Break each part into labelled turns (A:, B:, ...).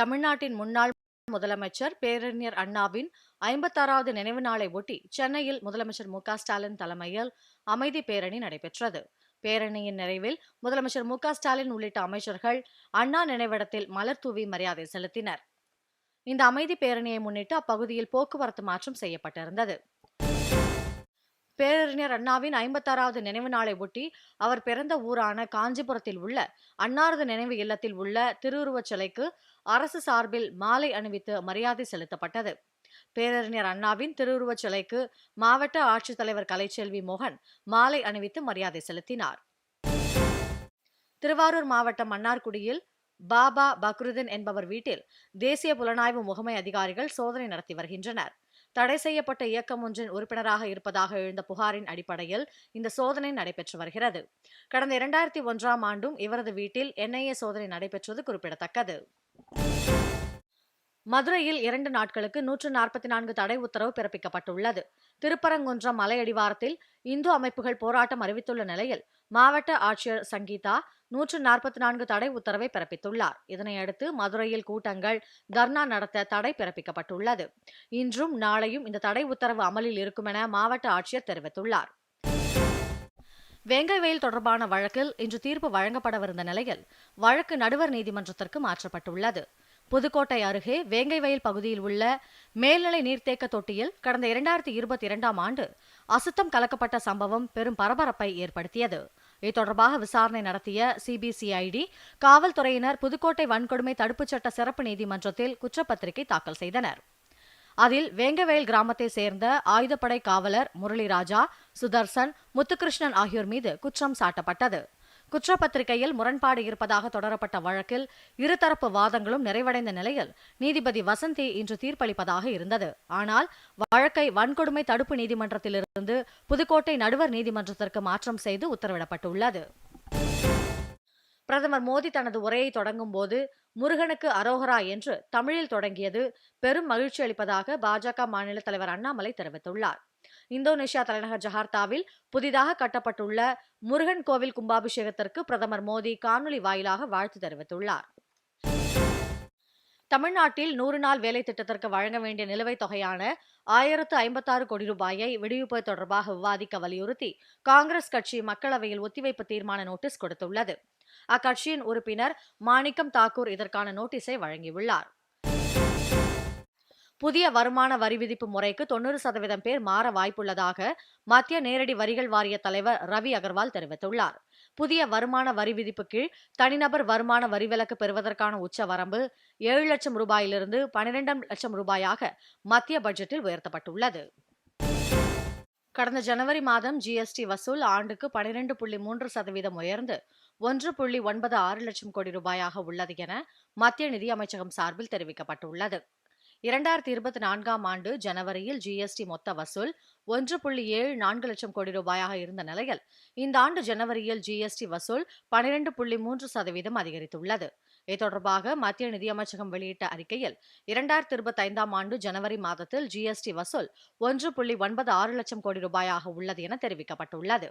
A: தமிழ்நாட்டின் முன்னாள் முதலமைச்சர் பேரறிஞர் அண்ணாவின் ஐம்பத்தாறாவது நினைவு நாளை ஒட்டி சென்னையில் முதலமைச்சர் மு ஸ்டாலின் தலைமையில் அமைதி பேரணி நடைபெற்றது பேரணியின் நிறைவில் முதலமைச்சர் மு ஸ்டாலின் உள்ளிட்ட அமைச்சர்கள் அண்ணா நினைவிடத்தில் மலர் தூவி மரியாதை செலுத்தினர் இந்த அமைதி பேரணியை முன்னிட்டு அப்பகுதியில் போக்குவரத்து மாற்றம் செய்யப்பட்டிருந்தது பேரறிஞர் அண்ணாவின் ஐம்பத்தாறாவது நினைவு நாளை ஒட்டி அவர் பிறந்த ஊரான காஞ்சிபுரத்தில் உள்ள அன்னாரது நினைவு இல்லத்தில் உள்ள திருவுருவச் சிலைக்கு அரசு சார்பில் மாலை அணிவித்து மரியாதை செலுத்தப்பட்டது பேரறிஞர் அண்ணாவின் திருவுருவச் சிலைக்கு மாவட்ட ஆட்சித்தலைவர் கலைச்செல்வி மோகன் மாலை அணிவித்து மரியாதை செலுத்தினார் திருவாரூர் மாவட்டம் மன்னார்குடியில் பாபா பக்ருதீன் என்பவர் வீட்டில் தேசிய புலனாய்வு முகமை அதிகாரிகள் சோதனை நடத்தி வருகின்றனர் தடை செய்யப்பட்ட இயக்கம் ஒன்றின் உறுப்பினராக இருப்பதாக எழுந்த புகாரின் அடிப்படையில் இந்த சோதனை நடைபெற்று வருகிறது கடந்த இரண்டாயிரத்தி ஒன்றாம் ஆண்டும் இவரது வீட்டில் என்ஐஏ சோதனை நடைபெற்றது குறிப்பிடத்தக்கது மதுரையில் இரண்டு நாட்களுக்கு நூற்று நாற்பத்தி நான்கு தடை உத்தரவு பிறப்பிக்கப்பட்டுள்ளது திருப்பரங்குன்றம் மலையடிவாரத்தில் இந்து அமைப்புகள் போராட்டம் அறிவித்துள்ள நிலையில் மாவட்ட ஆட்சியர் சங்கீதா நூற்று நாற்பத்தி நான்கு தடை உத்தரவை பிறப்பித்துள்ளார் இதனையடுத்து மதுரையில் கூட்டங்கள் தர்ணா நடத்த தடை பிறப்பிக்கப்பட்டுள்ளது இன்றும் நாளையும் இந்த தடை உத்தரவு அமலில் இருக்கும் என மாவட்ட ஆட்சியர் தெரிவித்துள்ளார் வேங்கை வெயில் தொடர்பான வழக்கில் இன்று தீர்ப்பு வழங்கப்படவிருந்த நிலையில் வழக்கு நடுவர் நீதிமன்றத்திற்கு மாற்றப்பட்டுள்ளது புதுக்கோட்டை அருகே வேங்கை வயல் பகுதியில் உள்ள மேல்நிலை நீர்த்தேக்க தொட்டியில் கடந்த இரண்டாயிரத்தி இருபத்தி இரண்டாம் ஆண்டு அசுத்தம் கலக்கப்பட்ட சம்பவம் பெரும் பரபரப்பை ஏற்படுத்தியது இது தொடர்பாக விசாரணை நடத்திய சிபிசிஐடி காவல்துறையினர் புதுக்கோட்டை வன்கொடுமை தடுப்புச் சட்ட சிறப்பு நீதிமன்றத்தில் குற்றப்பத்திரிகை தாக்கல் செய்தனர் அதில் வேங்கவேல் கிராமத்தை சேர்ந்த ஆயுதப்படை காவலர் முரளிராஜா சுதர்சன் முத்துகிருஷ்ணன் ஆகியோர் மீது குற்றம் சாட்டப்பட்டது குற்றப்பத்திரிகையில் முரண்பாடு இருப்பதாக தொடரப்பட்ட வழக்கில் இருதரப்பு வாதங்களும் நிறைவடைந்த நிலையில் நீதிபதி வசந்தி இன்று தீர்ப்பளிப்பதாக இருந்தது ஆனால் வழக்கை வன்கொடுமை தடுப்பு நீதிமன்றத்திலிருந்து புதுக்கோட்டை நடுவர் நீதிமன்றத்திற்கு மாற்றம் செய்து உத்தரவிடப்பட்டுள்ளது பிரதமர் மோடி தனது உரையை தொடங்கும் போது முருகனுக்கு அரோகரா என்று தமிழில் தொடங்கியது பெரும் மகிழ்ச்சி அளிப்பதாக பாஜக மாநில தலைவர் அண்ணாமலை தெரிவித்துள்ளார் இந்தோனேஷியா தலைநகர் ஜகார்த்தாவில் புதிதாக கட்டப்பட்டுள்ள முருகன் கோவில் கும்பாபிஷேகத்திற்கு பிரதமர் மோடி காணொலி வாயிலாக வாழ்த்து தெரிவித்துள்ளார் தமிழ்நாட்டில் நூறு நாள் வேலை திட்டத்திற்கு வழங்க வேண்டிய நிலுவைத் தொகையான ஆயிரத்து ஐம்பத்தாறு கோடி ரூபாயை விடுவிப்பது தொடர்பாக விவாதிக்க வலியுறுத்தி காங்கிரஸ் கட்சி மக்களவையில் ஒத்திவைப்பு தீர்மான நோட்டீஸ் கொடுத்துள்ளது அக்கட்சியின் உறுப்பினர் மாணிக்கம் தாக்கூர் இதற்கான நோட்டீஸை வழங்கியுள்ளார் புதிய வருமான வரி விதிப்பு முறைக்கு தொண்ணூறு சதவீதம் பேர் மாற வாய்ப்புள்ளதாக மத்திய நேரடி வரிகள் வாரிய தலைவர் ரவி அகர்வால் தெரிவித்துள்ளார் புதிய வருமான வரி விதிப்பு கீழ் தனிநபர் வருமான வரி விலக்கு பெறுவதற்கான உச்சவரம்பு ஏழு லட்சம் ரூபாயிலிருந்து பனிரெண்டு லட்சம் ரூபாயாக மத்திய பட்ஜெட்டில் உயர்த்தப்பட்டுள்ளது கடந்த ஜனவரி மாதம் ஜிஎஸ்டி வசூல் ஆண்டுக்கு பனிரெண்டு புள்ளி மூன்று சதவீதம் உயர்ந்து ஒன்று புள்ளி ஒன்பது ஆறு லட்சம் கோடி ரூபாயாக உள்ளது என மத்திய நிதியமைச்சகம் சார்பில் தெரிவிக்கப்பட்டுள்ளது இரண்டாயிரத்தி இருபத்தி நான்காம் ஆண்டு ஜனவரியில் ஜிஎஸ்டி மொத்த வசூல் ஒன்று புள்ளி ஏழு நான்கு லட்சம் கோடி ரூபாயாக இருந்த நிலையில் இந்த ஆண்டு ஜனவரியில் ஜிஎஸ்டி வசூல் பனிரெண்டு புள்ளி மூன்று சதவீதம் அதிகரித்துள்ளது இது தொடர்பாக மத்திய நிதியமைச்சகம் வெளியிட்ட அறிக்கையில் இரண்டாயிரத்தி இருபத்தி ஐந்தாம் ஆண்டு ஜனவரி மாதத்தில் ஜிஎஸ்டி வசூல் ஒன்று புள்ளி ஒன்பது ஆறு லட்சம் கோடி ரூபாயாக உள்ளது என தெரிவிக்கப்பட்டுள்ளது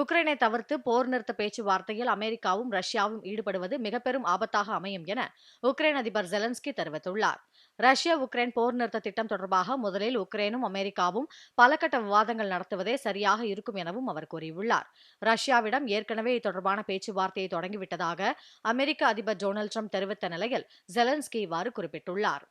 A: உக்ரைனை தவிர்த்து போர் நிறுத்த பேச்சுவார்த்தையில் அமெரிக்காவும் ரஷ்யாவும் ஈடுபடுவது மிகப்பெரும் ஆபத்தாக அமையும் என உக்ரைன் அதிபர் ஜெலன்ஸ்கி தெரிவித்துள்ளார் ரஷ்ய உக்ரைன் போர் நிறுத்த திட்டம் தொடர்பாக முதலில் உக்ரைனும் அமெரிக்காவும் பல கட்ட விவாதங்கள் நடத்துவதே சரியாக இருக்கும் எனவும் அவர் கூறியுள்ளார் ரஷ்யாவிடம் ஏற்கனவே இது பேச்சுவார்த்தையை தொடங்கிவிட்டதாக அமெரிக்க அதிபர் டொனால்டு ட்ரம்ப் தெரிவித்த நிலையில் ஜெலன்ஸ்கி இவ்வாறு குறிப்பிட்டுள்ளார்